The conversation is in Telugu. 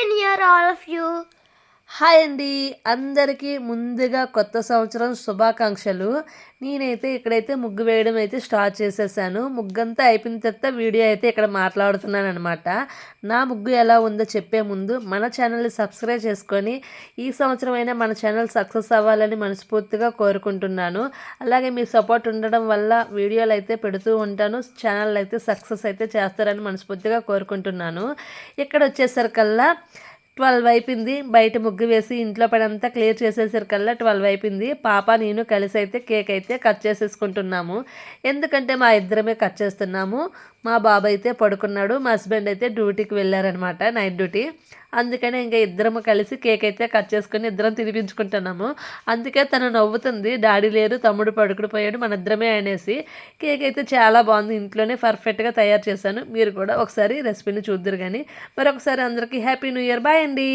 Happy new year all of you hi అండి. అందరికీ ముందుగా కొత్త సంవత్సరం శుభాకాంక్షలు. నేనైతే ఇక్కడైతే ముగ్గు వేయడం అయితే స్టార్ట్ చేసేసాను. ముగ్గంతా అయిపోయిన తర్వాత వీడియో అయితే ఇక్కడ మాట్లాడుతున్నాను అనమాట నా ముగ్గు ఎలా ఉందో చెప్పే ముందు మన ఛానల్ని సబ్స్క్రైబ్ చేసుకొని ఈ సంవత్సరం అయినా మన ఛానల్ సక్సెస్ అవ్వాలని మనస్ఫూర్తిగా కోరుకుంటున్నాను. అలాగే మీ సపోర్ట్ ఉండడం వల్ల వీడియోలు అయితే పెడుతూ ఉంటాను. ఛానల్ అయితే సక్సెస్ అయితే చేస్తారని మనస్ఫూర్తిగా కోరుకుంటున్నాను. ఇక్కడ వచ్చేసరికల్లా ట్వెల్వ్ అయిపోయింది. బయట ముగ్గు వేసి ఇంట్లో పడంతా క్లియర్ చేసేసరికల్లా ట్వెల్వ్ అయిపోయింది. పాప నేను కలిసి అయితే కేక్ అయితే కట్ చేసేసుకుంటున్నాము. ఎందుకంటే మా ఇద్దరమే కట్ చేస్తున్నాము. మా బాబు అయితే పడుకున్నాడు. మా హస్బెండ్ అయితే డ్యూటీకి వెళ్ళారనమాట నైట్ డ్యూటీ. అందుకనే ఇంకా ఇద్దరము కలిసి కేక్ అయితే కట్ చేసుకొని ఇద్దరం తినిపించుకుంటున్నాము. అందుకే తను నవ్వుతుంది డాడీ లేరు తమ్ముడు పడుకుడిపోయాడు మన ఇద్దరమే అనేసి. కేక్ అయితే చాలా బాగుంది ఇంట్లోనే పర్ఫెక్ట్గా తయారు చేశాను. మీరు కూడా ఒకసారి రెసిపీని చూద్దరు కానీ మరొకసారి అందరికీ హ్యాపీ న్యూ ఇయర్ బాయ్ అండి.